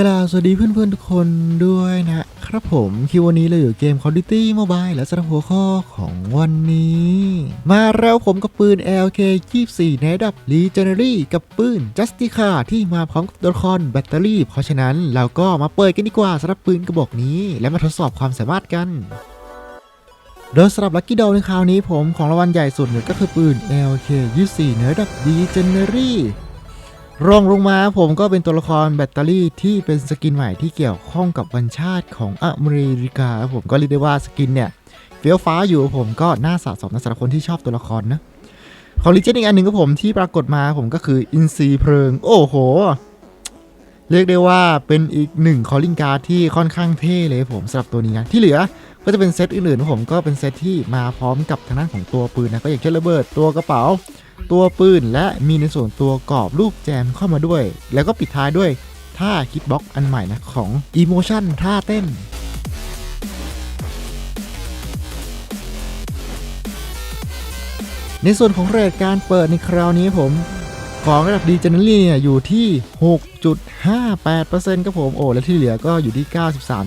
กล่าสวัสดีเพื่อนๆทุกคนด้วยนะครับผมคิววันนี้เราอยู่เกม Call of Duty Mobile และสำหรับหัวข้อของวันนี้ มาแล้วผมกับปืน LK 24ในดับ Legendary กับปืน Justica ที่มาพร้อมกับตัวละครแบตเตอรี่ เพราะฉะนั้นเราก็มาเปิดกันดีกว่าสำหรับปืนกระบอกนี้ และมาทดสอบความสามารถกันโดยสำหรับลัคกี้ดอลในคราวนี้ผมของรางวัลใหญ่สุดเนี่ยก็คือปืน LK 24ในดับ Legendary รองลงมาผมก็เป็นตัวละครแบตเตอรี่ที่เป็นสกินใหม่ที่เกี่ยวข้องกับวันชาติของอเมริกาผมก็เรียกได้ว่าสกินเนี่ยเฟี้ยวฟ้าอยู่ผมก็น่าสะสมนะสำหรับคนที่ชอบตัวละครนะของลิเจนอีกอันหนึ่งก็ผมที่ปรากฏมาผมก็คืออินซีเพลิง โอ้โห เรียกได้ว่าเป็นอีกหนึ่งคอลลิงการ์ดที่ค่อนข้างเท่เลยผมสำหรับตัวนี้นะที่เหลือก็จะเป็นเซตอื่นๆของผมก็เป็นเซตที่มาพร้อมกับทางด้านของตัวปืนนะก็อย่างเช่นระเบิดตัวกระเป๋า ตัวปืนและมีในส่วนตัวกรอบรูปแจมเข้ามาด้วย แล้วก็ปิดท้ายด้วยท่าคิดบ็อกอันใหม่นะของ Emotion ท่าเต้นในส่วนของเรทการเปิดในคราวนี้ผม ของระดับดีเจเนอรี่เนี่ยอยู่ที่ 6.58%ครับผม โอ้ และที่เหลือก็อยู่ที่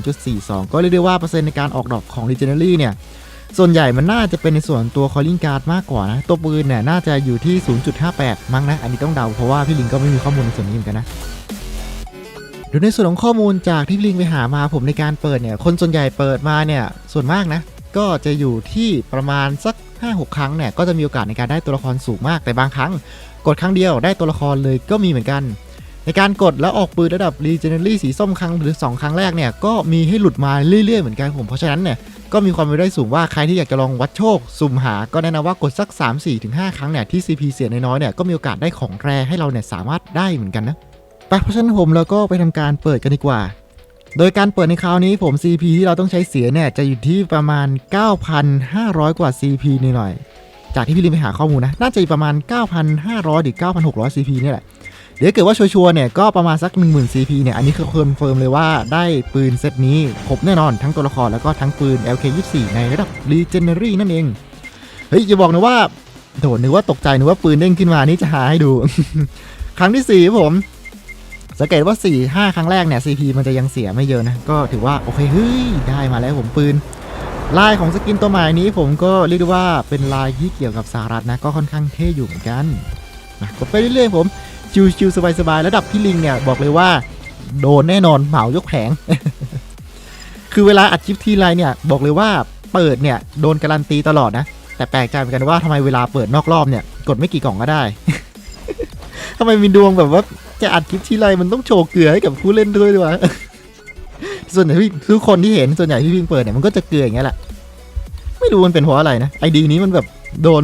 93.42 ก็เรียกได้ว่าเปอร์เซ็นต์ในการออกดอกของดีเจเนอรี่เนี่ย ส่วนใหญ่มันน่าจะเป็นในส่วนตัว calling card มากกว่านะ ตัวปืนเนี่ยน่าจะอยู่ที่ 0.58 มั้งนะ อันนี้ต้องเดาเพราะว่าพี่ลิงก็ไม่มีข้อมูลในส่วนนี้เหมือนกันนะดยในส่วนของข้อมูลจากที่พี่ลิงไปหามาผมในการเปิดเนี่ย คนส่วนใหญ่เปิดมาเนี่ยส่วนมากนะ ก็จะอยู่ที่ประมาณสัก 5-6 ครั้งเนี่ยก็จะมีโอกาสในการได้ตัวละครสูงมากแต่บางครั้ง กดครั้งเดียวได้ตัวละครเลยก็มีเหมือนกัน ในการกดแล้วออกปืนระดับ Legendary สีส้มครั้งหรือ 2 ครั้งแรกเนี่ยก็มีให้หลุดมาเรื่อยๆเหมือนกันผมเพราะฉะนั้นเนี่ยก็มีความเป็นได้สูงว่าใครที่อยากจะลองวัดโชค สุ่มหาก็แนะนำว่ากดสัก 3 4ถึง5ครั้งเนี่ยที่ CP เสียน้อยๆเนี่ยก็มีโอกาสได้ของแรให้เราเนี่ยสามารถได้เหมือนกันนะไปเพราะฉะนั้นผมเราก็ไปทำการเปิดกันดีกว่า โดยการเปิดในคราวนี้ผม CP ที่เราต้องใช้เสียเนี่ยจะอยู่ที่ประมาณ 9,500 กว่า CP นิดหน่อย จากที่พี่ลิมไปหาข้อมูลนะน่าจะประมาณ 9,500หรือ9,600 CP นี่แหละ เดี๋ยวเกิดว่าชัวร์ๆเนี่ยก็ประมาณสัก 10,000 CP เนี่ยอันนี้คือคอนเฟิร์มเลยว่าได้ปืนเซตนี้ครบแน่นอนทั้งตัวละครแล้วก็ทั้งปืน LK24 ในระดับ Legendary นั่นเอง เฮ้ยอย่าบอกนะว่าโดนึกว่าตกใจนึกว่าปืนเด้งขึ้นมานี่จะหาให้ดู ครั้งที่4ผมสังเกตว่า 4 5 ครั้งแรกเนี่ย CP มันจะยังเสียไม่เยอะนะ ก็ถือว่าโอเคเฮ้ยได้มาแล้วผมปืนลายของสกินตัวใหม่นี้ผมก็เรียกได้ว่าเป็นลายที่เกี่ยวกับสหรัฐนะ ก็ค่อนข้างเท่อยู่เหมือนกันมากดไปเรื่อยๆผม ชิวๆสบายๆระดับพี่ลิงเนี่ยบอกเลยว่า โดนแน่นอนเหมายกแผง คือเวลาอัดคลิปทีไรเนี่ยบอกเลยว่าเปิดเนี่ยโดนการันตีตลอดนะ แต่แปลกใจเหมือนกันว่าทำไมเวลาเปิดนอกรอบเนี่ยกดไม่กี่กล่องก็ได้ทำไมมีดวงแบบว่าจะอัดคลิปทีไรมันต้องโชว์เกลือให้กับผู้เล่นด้วยด้วยวะส่วนใหญ่พี่ทุกคนที่เห็นส่วนใหญ่ที่พี่เปิดเนี่ยมันก็จะเกลืออย่างเงี้ยแหละไม่รู้มันเป็นเพราะอะไรนะไอดีนี้มันแบบโดน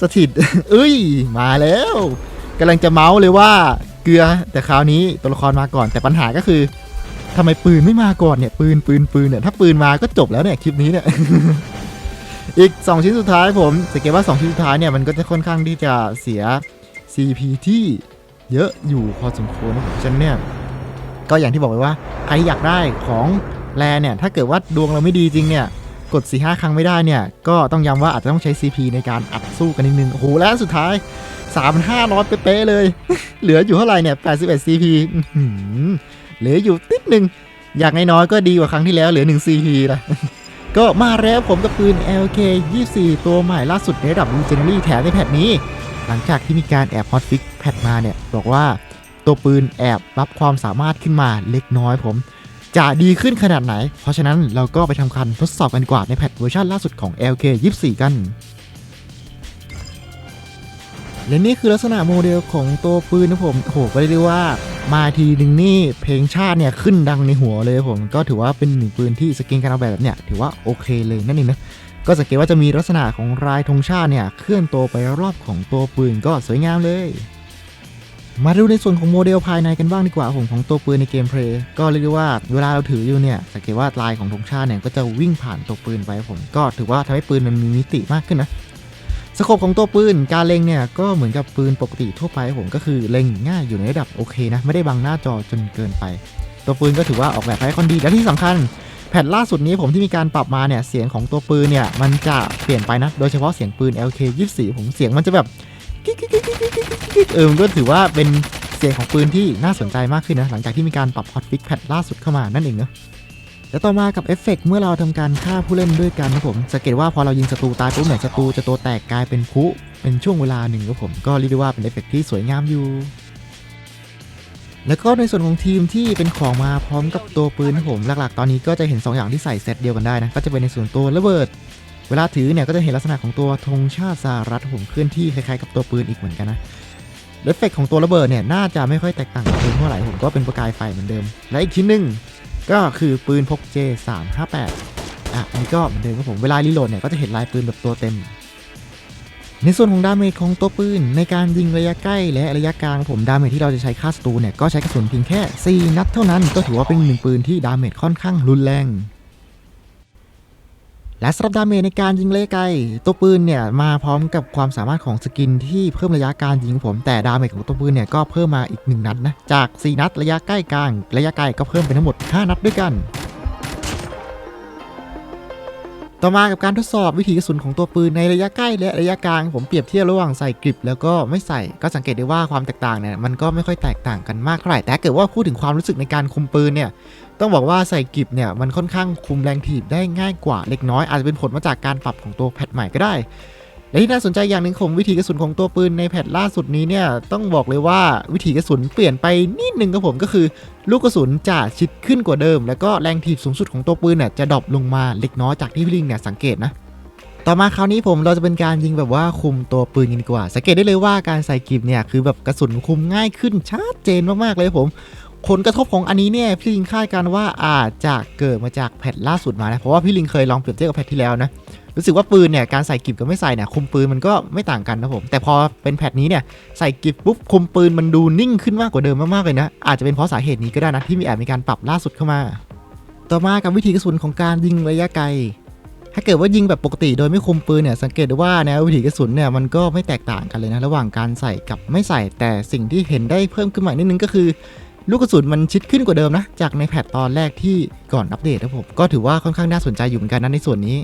สถิตเอ้ย มาแล้ว กำลังจะเมาส์เลยว่าเกลือแต่คราวนี้ตัวละครมาก่อน แต่ปัญหาก็คือทำไมปืนไม่มาก่อนเนี่ยปืนปืนปืนเนี่ยถ้าปืนมาก็จบแล้วเนี่ยคลิปนี้เนี่ยอีก 2 ชิ้นสุดท้ายผมสังเกตว่า 2 ชิ้นสุดท้ายเนี่ยมันก็จะค่อนข้างที่จะเสีย CP ที่เยอะอยู่พอสมควรนะผมฉันเนี่ยก็อย่างที่บอกไปว่าใครอยากได้ของแรเนี่ยถ้าเกิดว่าดวงเราไม่ดีจริงเนี่ย กด 4 5 ครั้งไม่ได้เนี่ย ก็ต้องย้ำว่าอาจจะต้องใช้ CP ในการอัดสู้กันนิดนึง โอ้โห และสุดท้าย 3,500 เป๊ะเลย เหลืออยู่เท่าไหร่เนี่ย 81 CP เหลืออยู่ติดหนึ่ง อยางน้อยก็ดีกว่าครั้งที่แล้วเหลือ 1 CP ละก็มาแล้วผมกับปืน LK 24 ตัวใหม่ล่าสุดในระดับ Legendary แถมในแพทนี้ หลังจากที่มีการแอบฮอตฟิกแพทมาเนี่ย บอกว่าตัวปืนแอบรับความสามารถขึ้นมาเล็กน้อยผม จะดีขึ้นขนาดไหน เพราะฉะนั้นเราก็ไปทำการทดสอบกันกว่าในแพทเวอร์ชันล่าสุดของ LK 24 กัน และนี่คือลักษณะโมเดลของตัวปืนนะผมโอ้โหก็เรียกได้ว่ามาทีหนึ่งนี่เพลงชาติเนี่ยขึ้นดังในหัวเลยผมก็ถือว่าเป็นหนึ่งปืนที่สกินการออกแบบเนี่ยถือว่าโอเคเลยนั่นเองนะก็สังเกตว่าจะมีลักษณะของลายธงชาติเนี่ยเคลื่อนตัวไปรอบของตัวปืนก็สวยงามเลย มาดูในส่วนของโมเดลภายในกันบ้างดีกว่าผมของตัวปืนในเกมเพลย์ก็เรียกได้ว่าเวลาเราถืออยู่เนี่ยสังเกตว่าลายของธงชาติเนี่ยก็จะวิ่งผ่านตัวปืนไปผมก็ถือว่าทำให้ปืนมันมีมิติมากขึ้นนะสโคปของตัวปืนการเล็งเนี่ยก็เหมือนกับปืนปกติทั่วไปผมก็คือเล็งง่ายอยู่ในระดับโอเคนะไม่ได้บังหน้าจอจนเกินไป ตัวปืนก็ถือว่าออกแบบให้ค่อนดีและที่สำคัญแผ่นล่าสุดนี้ผมที่มีการปรับมาเนี่ยเสียงของตัวปืนเนี่ยมันจะเปลี่ยนไปนะโดยเฉพาะเสียงปืน LK 24ผมเสียงมันจะแบบ กิ๊กกิ๊กกิ๊กกิ๊กกิ๊กกิ๊กเออมันก็ถือว่าเป็นเสียงของปืนที่น่าสนใจมากขึ้นนะ หลังจากที่มีการปรับฮอตฟิกแพทล่าสุดเข้ามานั่นเองเนาะแล้วต่อมากับเอฟเฟกต์เมื่อเราทำการฆ่าผู้เล่นด้วยกันนะผมสังเกตว่าพอเรายิงศัตรูตายปุ๊บเนี่ยศัตรูจะตัวแตกกลายเป็นพุเป็นช่วงเวลาหนึ่งครับผมก็เรียกได้ว่าเป็นเอฟเฟกต์ที่สวยงามอยู่แล้วก็ในส่วนของทีมที่เป็นของมาพร้อมกับตัวปืนนะผมหลักๆ ตอนนี้ก็จะเห็น 2 อย่างที่ใส่เซตเดียวกันได้นะ ก็จะเป็นในส่วนตัวระเบิด เวลาถือเนี่ยก็จะเห็นลักษณะของตัวธงชาติสหรัฐผมเคลื่อนที่คล้ายๆกับตัวปืนอีกเหมือนกันนะเอฟเฟกของตัวระเบิดเนี่ยน่าจะไม่ค่อยแตกต่างกับปืนเท่าไหร่ผมก็เป็นประกายไฟเหมือนเดิม และอีกชิ้นหนึ่งก็คือปืนพก J358 อะอันนี้ก็เหมือนเดิมครับผมเวลารีโหลดเนี่ยก็จะเห็นลายปืนแบบตัวเต็ม ในส่วนของดาเมจของตัวปืน ในการยิงระยะใกล้และระยะกลางผมดาเมจที่เราจะใช้ฆ่าศัตรูเนี่ยก็ใช้กระสุนเพียงแค่ 4 นัดเท่านั้น ก็ถือว่าเป็นหนึ่งปืนที่ดาเมจค่อนข้างรุนแรง และสำหรับดาเมจในการยิงระยะไกล ตัวปืนเนี่ยมาพร้อมกับความสามารถของสกินที่เพิ่มระยะการยิงผม แต่ดาเมจของตัวปืนเนี่ยก็เพิ่มมาอีก 1 นัดนะ จาก 4 นัดระยะใกล้กลาง ระยะไกลก็เพิ่มเป็นทั้งหมด 5 นัดด้วยกัน ต่อมากับการทดสอบวิถีกระสุนของตัวปืนในระยะใกล้และระยะกลาง ผมเปรียบเทียบระหว่างใส่กริปแล้วก็ไม่ใส่ก็สังเกตได้ว่าความแตกต่างเนี่ยมันก็ไม่ค่อยแตกต่างกันมากเท่าไหร่แต่เกิดว่าพูดถึงความรู้สึกในการคุมปืนเนี่ย ต้องบอกว่าใส่กริปเนี่ยมันค่อนข้างคุมแรงถีบได้ง่ายกว่าเล็กน้อย อาจจะเป็นผลมาจากการปรับของตัวแพทใหม่ก็ได้ และที่น่าสนใจอย่างหนึ่งของวิธีกระสุนของตัวปืนในแพทล่าสุดนี้เนี่ยต้องบอกเลยว่าวิธีกระสุนเปลี่ยนไปนิดนึงครับผมก็คือ ลูกกระสุนจะชิดขึ้นกว่าเดิม แล้วก็แรงถีบสูงสุดของตัวปืนเนี่ยจะดรอปลงมาเล็กน้อยจากที่พี่ลิงเนี่ยสังเกตนะต่อมาคราวนี้ผมเราจะเป็นการยิงแบบว่าคุมตัวปืนกันดีกว่า สังเกตได้เลยว่าการใส่กิบเนี่ยคือแบบกระสุนคุมง่ายขึ้นชัดเจนมากๆเลยผม ผลกระทบของอันนี้เนี่ยพี่ลิงคาดการว่าอาจจะเกิดมาจากแพทล่าสุดมานะ เพราะว่าพี่ลิงเคยลองเปรียบเทียบกับแพทที่แล้วนะรู้สึกว่าปืนเนี่ยการใส่กิบกับไม่ใส่เนี่ยคุมปืนมันก็ไม่ต่างกันนะผม แต่พอเป็นแพทนี้เนี่ยใส่กิบปุ๊บคุมปืนมันดูนิ่งขึ้นมากกว่าเดิมมากๆเลยนะ อาจจะเป็นเพราะสาเหตุนี้ก็ได้นะที่มีแอบมีการปรับล่าสุดเข้ามา ต่อมากับวิธีกระสุนของการยิงระยะไกล ถ้าเกิดว่ายิงแบบปกติโดยไม่คุมปืนเนี่ยสังเกตได้ว่าแนววิถีกระสุนเนี่ยมันก็ไม่แตกต่างกันเลยนะระหว่างการใส่กับไม่ใส่ แต่สิ่งที่เห็นได้เพิ่มขึ้นมานิดนึงก็คือ ลูกกระสุนมันชิดขึ้นกว่าเดิมนะ จากในแพทตอนแรกที่ก่อนอัปเดตนะผม ก็ถือว่าค่อนข้างน่าสนใจอยู่เหมือนกันนะในส่วนนี้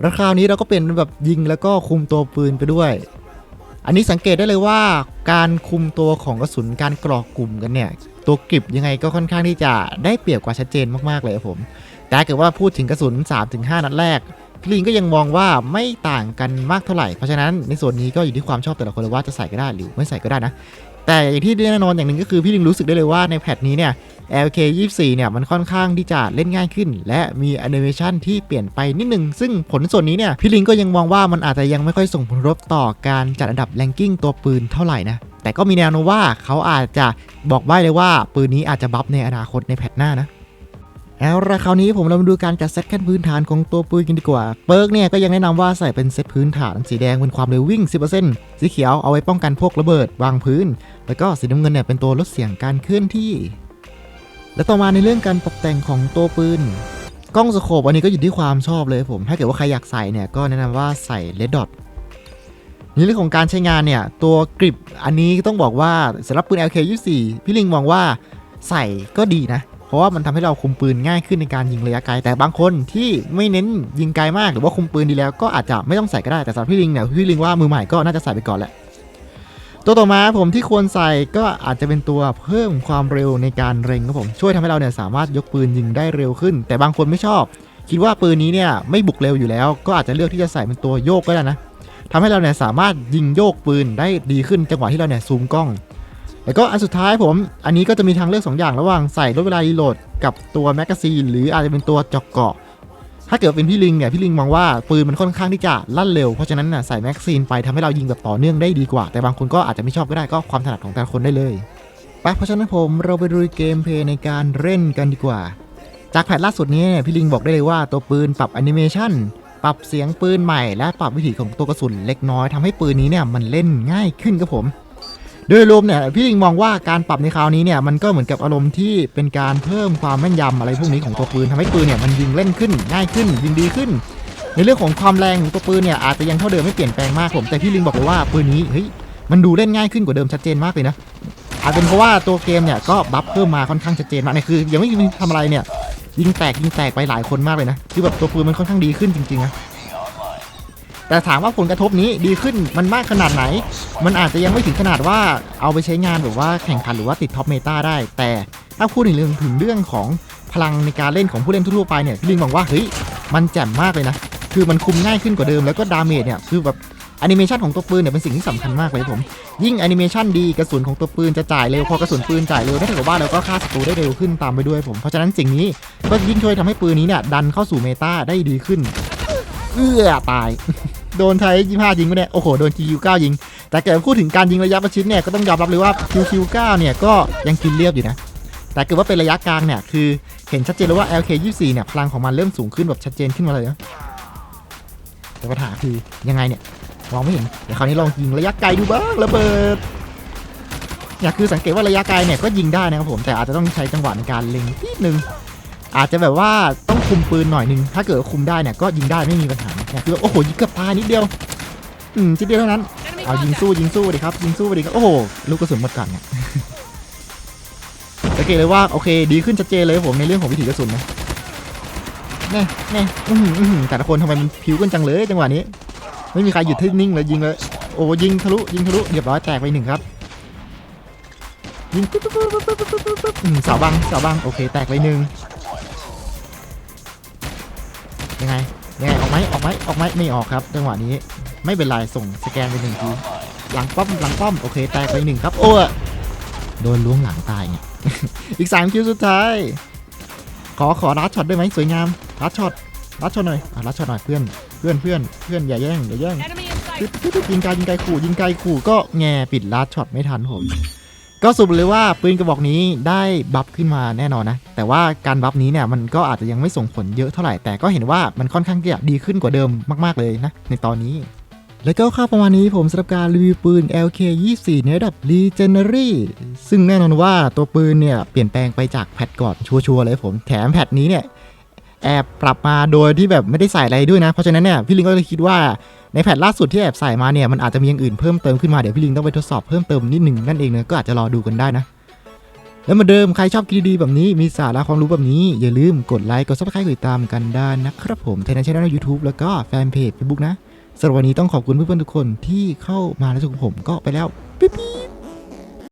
แล้วคราวนี้เราก็เป็นแบบยิงแล้วก็คุมตัวปืนไปด้วย อันนี้สังเกตได้เลยว่าการคุมตัวของกระสุนการกรอกกลุ่มกันเนี่ย ตัวกริบยังไงก็ค่อนข้างที่จะได้เปรียบกว่าชัดเจนมากๆเลยผม แต่เกิดว่าพูดถึงกระสุน 3-5 นัดแรกพี่ลิงก็ยังมองว่าไม่ต่างกันมากเท่าไหร่ เพราะฉะนั้นในส่วนนี้ก็อยู่ที่ความชอบแต่ละคนเลยว่าจะใส่ก็ได้หรือไม่ใส่ก็ได้นะ แต่อย่างที่แน่นอนอย่างหนึ่งก็คือพี่ลิงรู้สึกได้เลยว่าในแพทนี้เนี่ย LK 24เนี่ยมันค่อนข้างที่จะเล่นง่ายขึ้น และมีแอนิเมชันที่เปลี่ยนไปนิดนึง ซึ่งผลส่วนนี้เนี่ยพี่ลิงก็ยังมองว่ามันอาจจะยังไม่ค่อยส่งผลรบต่อการจัดอันดับแรงกิ้งตัวปืนเท่าไหร่นะแต่ก็มีแนวโน้มว่าเขาอาจจะบอกใบ้เลยว่าปืนนี้อาจจะบัฟในอนาคตในแพทหน้านะ เอาละคราวนี้ผมเรามาดูการจัดเซตขั้นพื้นฐานของตัวปืนกันดีกว่า เปิร์กเนี่ยก็ยังแนะนำว่าใส่เป็นเซตพื้นฐาน สีแดงเป็นความเร็ววิ่ง 10%สีเขียวเอาไว้ป้องกันพวกระเบิดวางพื้น แล้วก็สีน้ำเงินเนี่ยเป็นตัวลดเสียงการเคลื่อนที่ และต่อมาในเรื่องการตกแต่งของตัวปืนกล้องสโคปอันนี้ก็อยู่ที่ความชอบเลยผม ถ้าเกิดว่าใครอยากใส่เนี่ยก็แนะนำว่าใส่เลดดอทในเรื่องของการใช้งานเนี่ยตัวกริปอันนี้ต้องบอกว่าสำหรับปืน LK24 พี่ลิงมองว่าใส่ก็ดีนะ เพราะว่ามันทำให้เราคุมปืนง่ายขึ้นในการยิงระยะไกล แต่บางคนที่ไม่เน้นยิงไกลมากหรือว่าคุมปืนดีแล้วก็อาจจะไม่ต้องใส่ก็ได้แต่สำหรับพี่ลิงเนี่ยพี่ลิงว่ามือใหม่ก็น่าจะใส่ไปก่อนแหละตัวต่อมาผมที่ควรใส่ก็อาจจะเป็นตัวเพิ่มความเร็วในการเร็งครับผมช่วยทำให้เราเนี่ยสามารถยกปืนยิงได้เร็วขึ้น แต่บางคนไม่ชอบ คิดว่าปืนนี้เนี่ยไม่บุกเร็วอยู่แล้ว ก็อาจจะเลือกที่จะใส่เป็นตัวโยกก็ได้นะทำให้เราเนี่ยสามารถยิงโยกปืนได้ดีขึ้นจังหวะที่เราเนี่ยซูมกล้อง แล้วก็อันสุดท้ายผม อันนี้ก็จะมีทางเลือก 2 อย่างระหว่างใส่ลดเวลารีโหลดกับตัวแมกกาซีนหรืออาจจะเป็นตัวเจอกเกาะ ถ้าเกิดเป็นพี่ลิงเนี่ยพี่ลิงมองว่าปืนมันค่อนข้างที่จะลั่นเร็ว เพราะฉะนั้นน่ะใส่แม็กซีนไปทำให้เรายิงแบบต่อเนื่องได้ดีกว่า แต่บางคนก็อาจจะไม่ชอบก็ได้ก็ความถนัดของแต่ละคนได้เลยไปเพราะฉะนั้นผมเราไปดูเกมเพลย์ในการเล่นกันดีกว่า จากแพทล่าสุดนี้เนี่ยพี่ลิงบอกได้เลยว่าตัวปืนปรับแอนิเมชันปรับเสียงปืนใหม่และปรับวิถีของตัวกระสุนเล็กน้อยทำให้ปืนนี้เนี่ยมันเล่นง่ายขึ้นครับผม โดยรวมเนี่ยพี่ลิงมองว่าการปรับในคราวนี้เนี่ยมันก็เหมือนกับอารมณ์ที่เป็นการเพิ่มความแม่นยำอะไรพวกนี้ของตัวปืนทำให้ปืนเนี่ยมันยิงเล่นขึ้นง่ายขึ้นยิงดีขึ้น ในเรื่องของความแรงของตัวปืนเนี่ยอาจจะยังเท่าเดิมไม่เปลี่ยนแปลงมากผมแต่พี่ลิงบอกเลยว่าปืนนี้เฮ้ยมันดูเล่นง่ายขึ้นกว่าเดิมชัดเจนมากเลยนะอาจเป็นเพราะว่าตัวเกมเนี่ยก็บัฟเพิ่มมาค่อนข้างชัดเจนมากเนี่ยคือ ยังไม่มีทำอะไรเนี่ยยิงแตกยิงแตกไปหลายคนมากเลยนะคือแบบตัวปืนมันค่อนข้างดีขึ้นจริงๆนะ แต่ถามว่าผลกระทบนี้ดีขึ้นมันมากขนาดไหน มันอาจจะยังไม่ถึงขนาดว่าเอาไปใช้งานแบบว่าแข่งขันหรือว่าติดท็อปเมตาได้ แต่ถ้าพูดถึงเรื่องถึงเรื่องของพลังในการเล่นของผู้เล่นทั่วไปเนี่ยพี่ลิงบอกว่าเฮ้ยมันแจ่มมากเลยนะ คือมันคุมง่ายขึ้นกว่าเดิมแล้วก็ดาเมจเนี่ยคือแบบแอนิเมชันของตัวปืนเนี่ยเป็นสิ่งที่สำคัญมากเลยผม ยิ่งแอนิเมชันดีกระสุนของตัวปืนจะจ่ายเร็วพอกระสุนปืนจ่ายเร็วนั่นเท่ากับว่าเราก็ฆ่าศัตรูได้เร็วขึ้นตามไปด้วยผม เพราะฉะนั้นสิ่งนี้ก็ยิ่งช่วยทำให้ปืนนี้เนี่ยดันเข้าสู่เมตาได้ดีขึ้น เอื้อตาย โดนไทย25ยิงไม่ได้โอ้โหโดน QQ9 ยิง แต่เกิดพูดถึงการยิงระยะประชิดเนี่ยก็ต้องยอมรับเลยว่า QQ9 เนี่ยก็ยังกินเรียบอยู่นะแต่เกิดว่าเป็นระยะกลางเนี่ยคือเห็นชัดเจนเลยว่า LK24 เนี่ยพลังของมันเริ่มสูงขึ้นแบบชัดเจนขึ้นมาเลยนะแต่ปัญหาคือยังไงเนี่ยมองไม่เห็นเดี๋ยวคราวนี้ลองยิงระยะไกลดูบ้างระเบิดเนี่ยคือสังเกตว่าระยะไกลเนี่ยก็ยิงได้นะครับผมแต่อาจจะต้องใช้จังหวะในการเล็งนิดนึง อาจจะแบบว่าต้องคุมปืนหน่อยนึง ถ้าเกิดว่าคุมได้เนี่ยก็ยิงได้ไม่มีปัญหาเนี่ยคือโอ้โหยิงเกือบตายนิดเดียว อืมจิดเดียวเท่านั้น เอายิงสู้ยิงสู้ไปดิครับยิงสู้ไปดิครับโอ้โหลูกกระสุนหมดก่อนเนี่ยสังเกตเลยว่าโอเค ดีขึ้นชัดเจนเลยครับผมในเรื่องของวิถีกระสุนนะแน่แน่อื้อหืออื้อหือแต่ละคนทำไมมันผิวกันจังเลยจังหวะนี้ ไม่มีใครหยุดที่นิ่งเลยยิงเลยโอ้ยิงทะลุยิงทะลุเรียบร้อยแตกไปหนึ่งครับยิงปุ๊บปุ๊บปุ๊บปุ๊บปุ๊บปุ๊บปุ๊บอืมเสาบังเสาบังโอเคแตกไปหนึ่ง ยังไงยังไงออกไหมออกไหมออกไหมไม่ออกครับจังหวะนี้ไม่เป็นไรส่งสแกนไปหนึ่งทีหลังป้อมหลังป้อมโอเคแตกไปหนึ่งครับโอ้ยโดนล้วงหลังตายไงอีกสามคิวสุดท้าย ขอขอรัดช็อตได้ไหมสวยงามรัดช็อตรัดช็อตหน่อยอะรัดช็อตหน่อยเพื่อนเพื่อนเพื่อนเพื่อนอย่าแย่งอย่าแย่ง Enemy in sight. ปึ๊บปึ๊บปึ๊บยิงไกลยิงไกลขู่ยิงไกลขู่ก็แง่ปิดลัดช็อตไม่ทันผม ก็สรุปเลยว่าปืนกระบอกนี้ได้บัฟขึ้นมาแน่นอนนะ แต่ว่าการบัฟนี้เนี่ยมันก็อาจจะยังไม่ส่งผลเยอะเท่าไหร่ แต่ก็เห็นว่ามันค่อนข้างที่จะดีขึ้นกว่าเดิมมาก ๆ เลยนะ ในตอนนี้ แล้วก็ค่าประมาณนี้ผมสำหรับการรีวิวปืน LK24 ในระดับ Legendary ซึ่งแน่นอนว่าตัวปืนเนี่ยเปลี่ยนแปลงไปจากแพทก่อนชัวร์ๆเลยผม แถมแพทนี้เนี่ย แอบปรับมาโดยที่แบบไม่ได้ใส่อะไรด้วยนะ เพราะฉะนั้นเนี่ยพี่ลิงก็เลยคิดว่าในแพทล่าสุดที่แอบใส่มาเนี่ยมันอาจจะมีอย่างอื่นเพิ่มเติมขึ้นมาเดี๋ยวพี่ลิงต้องไปทดสอบเพิ่มเติมนิดหนึ่งนั่นเองนะก็อาจจะรอดูกันได้นะแล้วเหมือนเดิมใครชอบคลิปดีแบบนี้มีสาระความรู้แบบนี้ อย่าลืมกดไลค์กดซับสไครต์กดติดตามกันได้นะครับผมในช่องในยูทูบแล้วก็แฟนเพจเฟซบุ๊กนะสำหรับวันนี้ต้องขอบคุณเพื่อนๆทุกคนที่เข้ามาแล้วชมผมก็ไปแล้ว ปิ๊บ